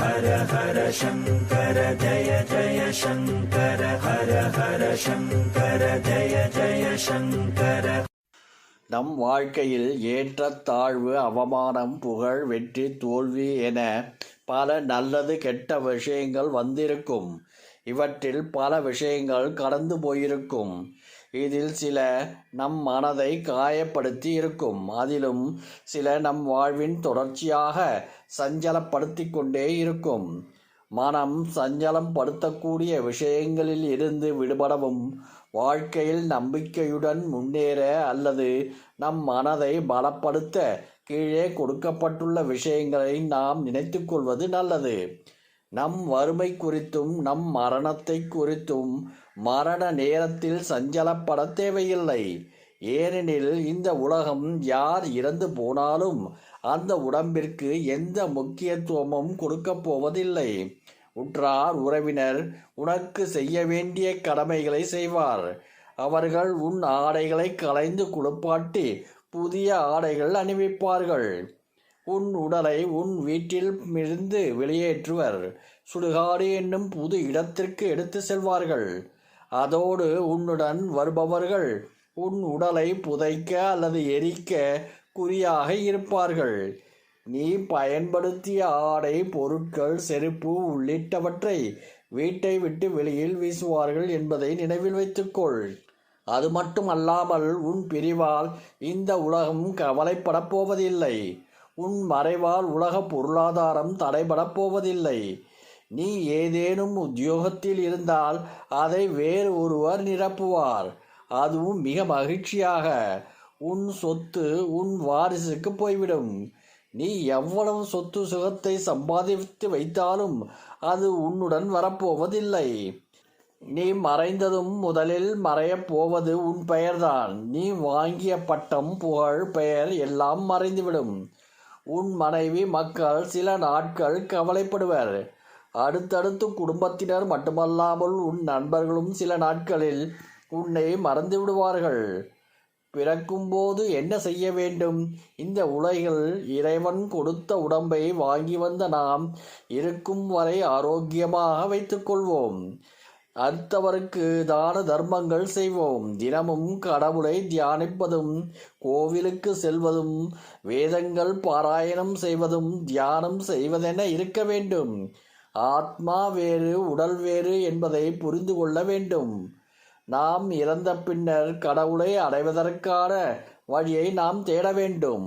ஹர ஹர சங்கர ஜய ஜய சங்கர ஹர ஹர சங்கர ஜய ஜய சங்கர நம் வாழ்க்கையில் ஏற்றத்தாழ்வு அவமானம் புகழ் வெற்றி தோல்வி என பல நல்லது கெட்ட விஷயங்கள் வந்திருக்கும். இவற்றில் பல விஷயங்கள் கடந்து போயிருக்கும். இதில் சில நம் மனதை காயப்படுத்தி இருக்கும். அதிலும் சில நம் வாழ்வின் தொடர்ச்சியாக சஞ்சலப்படுத்தி கொண்டே இருக்கும். மனம் சஞ்சலம் படுத்தக்கூடிய விஷயங்களில் இருந்து விடுபடவும் வாழ்க்கையில் நம்பிக்கையுடன் முன்னேற அல்லது நம் மனதை பலப்படுத்த கீழே கொடுக்கப்பட்டுள்ள விஷயங்களை நாம் நினைத்துக்கொள்வது நல்லது. நம் வறுமை குறித்தும் நம் மரணத்தை குறித்தும் மரண நேரத்தில் சஞ்சலப்பட தேவையில்லை. ஏனெனில் இந்த உலகம் யார் இறந்து போனாலும் அந்த உடம்பிற்கு எந்த முக்கியத்துவமும் கொடுக்கப் போவதில்லை. உற்றார் உறவினர் உனக்கு செய்ய வேண்டிய கடமைகளை செய்வார். அவர்கள் உன் ஆடைகளை களைந்து குளிப்பாட்டி புதிய ஆடைகள் அணிவிப்பார்கள். உன் உடலை உன் வீட்டில் இருந்து வெளியேற்றுவர். சுடுகாடு என்னும் புது இடத்திற்கு எடுத்து செல்வார்கள். அதோடு உன்னுடன் வருபவர்கள் உன் உடலை புதைக்க அல்லது எரிக்க குறியாக இருப்பார்கள். நீ பயன்படுத்திய ஆடை பொருட்கள் செருப்பு உள்ளிட்டவற்றை வீட்டை விட்டு வெளியில் வீசுவார்கள் என்பதை நினைவில் வைத்துக்கொள். அது மட்டும் அல்லாமல் உன் பிரிவால் இந்த உலகம் கவலைப்படப் போவதில்லை. உன் மறைவால் உலகப் பொருளாதாரம் தடைபடப் போவதில்லை. நீ ஏதேனும் உத்தியோகத்தில் இருந்தால் அதை வேறு ஒருவர் நிரப்புவார். அதுவும் மிக மகிழ்ச்சியாக. உன் சொத்து உன் வாரிசுக்கு போய்விடும். நீ எவ்வளவு சொத்து சுகத்தை சம்பாதித்து வைத்தாலும் அது உன்னுடன் வரப்போவதில்லை. நீ மறைந்ததும் முதலில் மறையப் போவது உன் பெயர்தான். நீ வாங்கிய பட்டம் புகழ் பெயர் எல்லாம் மறைந்துவிடும். உன் மனைவி மக்கள் சில நாட்கள் கவலைப்படுவர். அடுத்தடுத்து குடும்பத்தினர் மட்டுமல்லாமல் உன் நண்பர்களும் சில நாட்களில் உன்னை மறந்து விடுவார்கள் பிறக்கும்போது என்ன செய்ய வேண்டும்? இந்த உலகில் இறைவன் கொடுத்த உடம்பை வாங்கி வந்த நாம் இருக்கும் வரை ஆரோக்கியமாக வைத்துக்கொள்வோம் அடுத்தவருக்கு தான தர்மங்கள் செய்வோம். தினமும் கடவுளை தியானிப்பதும் கோவிலுக்கு செல்வதும் வேதங்கள் பாராயணம் செய்வதும் தியானம் செய்வதென இருக்க வேண்டும். ஆத்மா வேறு உடல் வேறு என்பதை புரிந்து கொள்ள வேண்டும். நாம் இறந்த பின்னர் கடவுளை அடைவதற்கான வழியை நாம் தேட வேண்டும்.